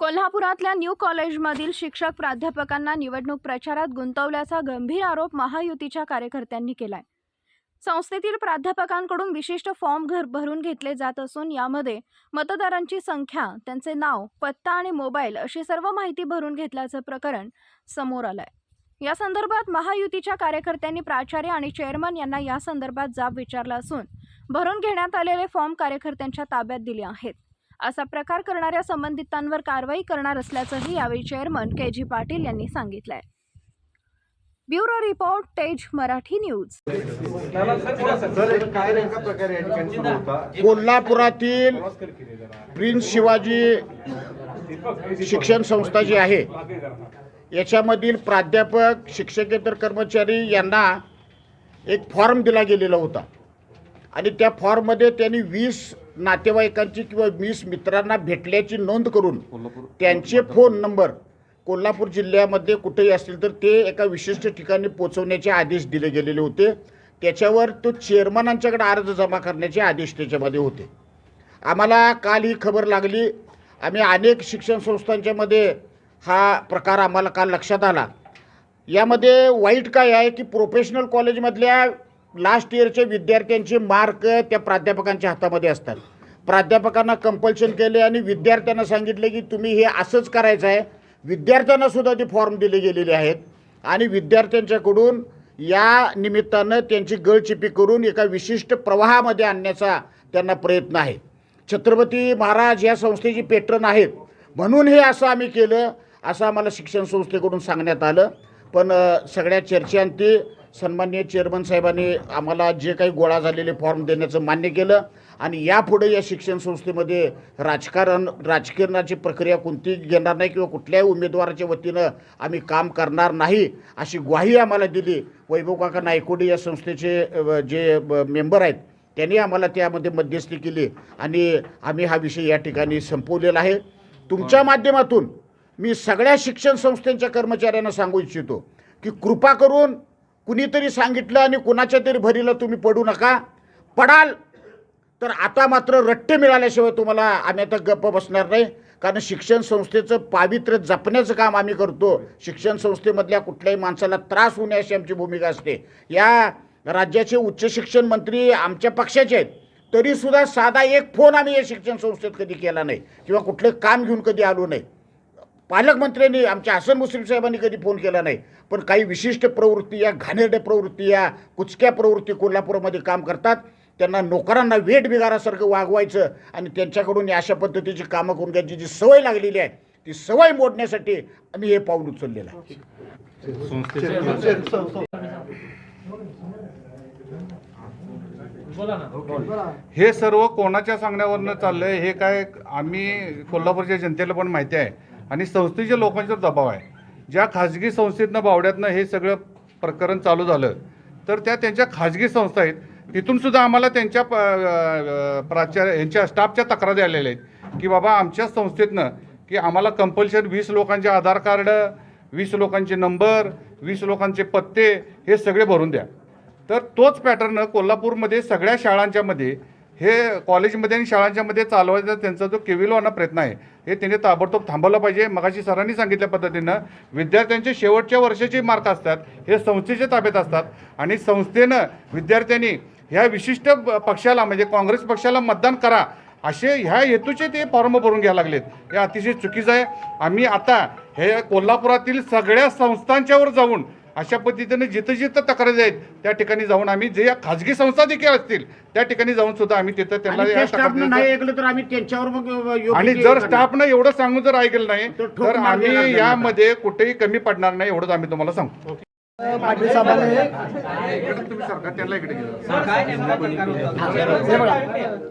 कोल्हापुरातल्या न्यू कॉलेजमधील शिक्षक प्राध्यापकांना निवडणूक प्रचारात गुंतवल्याचा गंभीर आरोप महायुतीच्या कार्यकर्त्यांनी केलाय. संस्थेतील प्राध्यापकांकडून विशिष्ट फॉर्म घर भरून घेतले जात असून यामध्ये मतदारांची संख्या त्यांचे नाव पत्ता आणि मोबाईल अशी सर्व माहिती भरून घेतल्याचं प्रकरण समोर आलंय. या संदर्भात महायुतीच्या कार्यकर्त्यांनी प्राचार्य आणि चेअरमन यांना या संदर्भात जाब विचारला असून भरून घेण्यात आलेले फॉर्म कार्यकर्त्यांच्या ताब्यात दिले आहेत. असा प्रकार करणाऱ्या संबंधितांवर कारवाई करणार असल्याचंही यावेळी चेअरमन के जी पाटील यांनी सांगितलंय. Bureau report Tej Marathi news. कोल्हापुरातील प्रिन्स शिवाजी शिक्षण संस्था जी आहे याच्यामधील प्राध्यापक शिक्षकेतर कर्मचारी यांना एक फॉर्म दिला गेलेला होता. आणि त्या फॉर्ममध्ये त्यांनी वीस नातेवाईकांची किंवा वीस मित्रांना भेटल्याची नोंद करून त्यांचे फोन नंबर कोल्हापूर जिल्ह्यामध्ये कुठेही असतील तर ते एका विशिष्ट ठिकाणी पोचवण्याचे आदेश दिले गेलेले होते. त्याच्यावर तो चेअरमनांच्याकडे अर्ज जमा करण्याचे आदेश त्याच्यामध्ये होते. आम्हाला काल ही खबर लागली. आम्ही अनेक शिक्षण संस्थांच्यामध्ये हा प्रकार आम्हाला काल लक्षात आला. यामध्ये वाईट काय आहे की प्रोफेशनल कॉलेजमधल्या लास्ट इयरचे विद्यार्थ्यांचे मार्क त्या प्राध्यापकांच्या हातामध्ये असतात. प्राध्यापकांना कंपल्शन केले आणि विद्यार्थ्यांना सांगितले की तुम्ही हे असंच करायचं आहे. विद्यार्थ्यांना सुद्धा ते फॉर्म दिले गेलेले आहेत. आणि विद्यार्थ्यांच्याकडून या निमित्तानं त्यांची गळचिपी करून एका विशिष्ट प्रवाहामध्ये आणण्याचा त्यांना प्रयत्न आहे. छत्रपती महाराज या संस्थेची पेट्रन आहेत. म्हणून हे असं आम्ही केलं असं आम्हाला शिक्षण संस्थेकडून सांगण्यात आलं. पण सगळ्या चर्चांती सन्मान्य चेअरमन साहेबांनी आम्हाला जे काही गोळा झालेले फॉर्म देण्याचं मान्य केलं आणि यापुढे या शिक्षण संस्थेमध्ये राजकारण राजकारणाची प्रक्रिया कोणतीही घेणार नाही किंवा कुठल्याही उमेदवाराच्या वतीनं आम्ही काम करणार नाही अशी ग्वाही आम्हाला दिली. वैभव काका नायकोडे या संस्थेचे जे मेंबर आहेत त्यांनी आम्हाला त्यामध्ये मध्यस्थी केली आणि आम्ही हा विषय या ठिकाणी संपवलेला आहे. तुमच्या माध्यमातून मी सगळ्या शिक्षण संस्थेच्या कर्मचाऱ्यांना सांगू इच्छितो की कृपा करून कुणीतरी सांगितलं आणि कुणाच्या तरी भरीला तुम्ही पडू नका. पडाल तर आता मात्र रट्टे मिळाल्याशिवाय तुम्हाला आम्ही आता गप्प बसणार नाही. कारण शिक्षण संस्थेचं पावित्र्य जपण्याचं काम आम्ही करतो. शिक्षण संस्थेमधल्या कुठल्याही माणसाला त्रास होणे अशी आमची भूमिका असते. या राज्याचे उच्च शिक्षण मंत्री आमच्या पक्षाचे आहेत. तरीसुद्धा साधा एक फोन आम्ही या शिक्षण संस्थेत कधी केला नाही. किंवा कुठलं काम घेऊन कधी आलो नाही. पालकमंत्र्यांनी आमच्या हसन मुस्लिम साहेबांनी कधी फोन केला नाही पण काही विशिष्ट प्रवृत्ती या घाणेरड्या प्रवृत्ती या कुचक्या प्रवृत्ती कोल्हापूरमध्ये काम करतात. त्यांना नोकरांना वेट बिगारासारखं वागवायचं आणि त्यांच्याकडून अशा पद्धतीची कामं करून घ्यायची जी सवय लागलेली आहे ती सवय मोडण्यासाठी आम्ही हे पाऊल उचललेलं आहे. हे सर्व कोणाच्या सांगण्यावरनं चाललंय हे काय आम्ही कोल्हापूरच्या जनतेला पण माहिती आहे. आणि संस्थेच्या लोकांच्यावर दबाव आहे. ज्या खाजगी संस्थेतनं बावड्यातनं हे सगळं प्रकरण चालू झालं तर त्या त्यांच्या खाजगी संस्था आहेत. तिथून सुद्धा आम्हाला त्यांच्या प- प्राचार्य यांच्या स्टाफच्या तक्रारी आलेल्या आहेत की बाबा आमच्या संस्थेतनं की आम्हाला कंपल्शन वीस लोकांचे आधार कार्ड वीस लोकांचे नंबर वीस लोकांचे पत्ते हे सगळे भरून द्या. तर तोच पॅटर्न कोल्हापूरमध्ये सगळ्या शाळांच्यामध्ये हे कॉलेजमध्ये आणि शाळांच्यामध्ये चालवायचा त्यांचा जो केविलवाना प्रयत्न आहे हे त्यांनी ताबडतोब थांबवलं पाहिजे. मगाशी सरांनी सांगितल्या पद्धतीनं विद्यार्थ्यांचे शेवटच्या वर्षाचे मार्क असतात हे संस्थेच्या ताब्यात असतात आणि संस्थेनं विद्यार्थ्यांनी ह्या विशिष्ट पक्षाला म्हणजे काँग्रेस पक्षाला मतदान करा असे ह्या हेतूचे ते फॉर्म भरून घ्यायला लागलेत. हे अतिशय चुकीचं आहे. आम्ही आता हे कोल्हापुरातील सगळ्या संस्थांच्यावर जाऊन अशा पद्धतीने जिथं जिथं तक्रारी आहेत त्या ठिकाणी जाऊन आम्ही जे या खाजगी संस्था देखील असतील त्या ठिकाणी जाऊन सुद्धा आम्ही तिथं त्यांना ऐकलं तर आम्ही त्यांच्यावर मग योग्य आणि जर. स्टाफनं एवढं सांगून जर ऐकलं नाही तर आम्ही. यामध्ये कुठेही कमी पडणार नाही एवढंच आम्ही तुम्हाला सांगतो पाटील साहेबांनी. हे बघा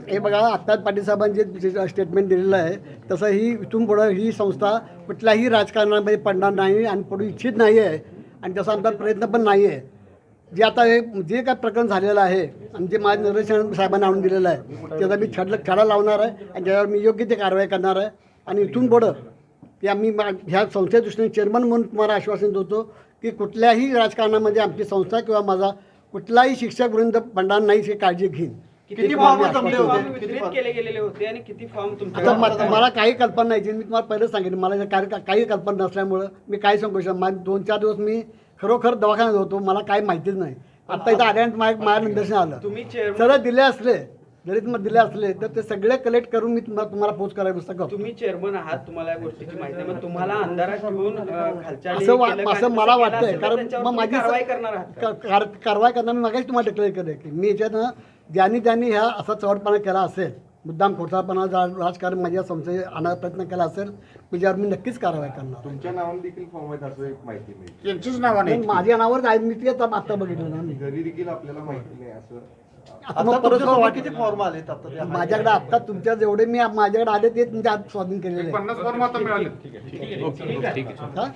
हे बघा आत्ताच पाटील साहेबांनी जे स्टेटमेंट दिलेलं आहे तसं ही इथून पुढं ही संस्था कुठल्याही राजकारणामध्ये पडणार नाही आणि पडू इच्छित नाही आहे आणि तसा आमचा प्रयत्न पण नाही आहे जे आता हे जे काय प्रकरण झालेलं आहे आणि जे माझ्या निदर्शन साहेबांना आणून दिलेलं आहे त्याचा मी छड छडा लावणार आहे आणि त्याच्यावर मी योग्य ते कारवाई करणार आहे. आणि इथून पुढं की आम्ही मा- ह्या संस्थेच्या दृष्टीने चेअरमन म्हणून तुम्हाला आश्वासन देतो की कुठल्याही राजकारणामध्ये आमची संस्था किंवा माझा कुठलाही शिक्षक वृंद पडणार नाही हे काळजी घेईन. किती फॉर्म जमले होते? वितरित केले गेलेले होते आणि किती फॉर्म आता तुमच्या म- मला काही कल्पना नाही. मी तुम्हाला पहिलं सांगितलं मला या कार्य काही कल्पना नसल्यामुळं मी काय सांगू शकतो माझे दोन चार दिवस मी खरोखर दवाखान्यात होतो मला काही माहितीच नाही. आता इथं आल्यानंतर माझ्या माझ्या निदर्शन आलं. तुम्ही चेअरमन सरळ दिले असले जरी तुम्हाला दिले असले तर ते सगळे कलेक्ट करून मी तुम्हाला तुम्हाला पोच करायला करतो. तुम्ही चेअरमन आहात तुम्हाला या गोष्टीची माहिती आहे. मग तुम्हाला अंधारात ठेवून अं, खालच्या असं वा- केलं का? असं आणि मला वाटतंय. असेल तर कारण त्यांच्यावर मग तुम्ही माझी कारवाई करणार आहात का? का- कार- कारवाई करणार मी मागायची तुम्हाला डिक्लेअर केलं की मी याच्यानं ज्यांनी ज्यांनी ह्या असा चवटपणा केला असेल मुद्दाम खोटापणा जा- राजकारण माझ्या संशय आणायचा प्रयत्न केला असेल त्याच्यावर मी नक्कीच कारवाई करणार. तुमच्या नावाने देखील फॉर्म आहेत असं एक माहिती मिळते. यांचीच नावाने पण माझ्या नावावर आहे, मी तेच आता बघितलं ना मी. घरी देखील आपल्याला माहिती नाही असं. किती फॉर्म आलेत आता माझ्याकडे आता तुमच्या जेवढे मी माझ्याकडे आले ते तुमच्या आत स्वाधीन केलेले. पन्नास फॉर्म आता मिळाले ठीक आहे ठीक आहे.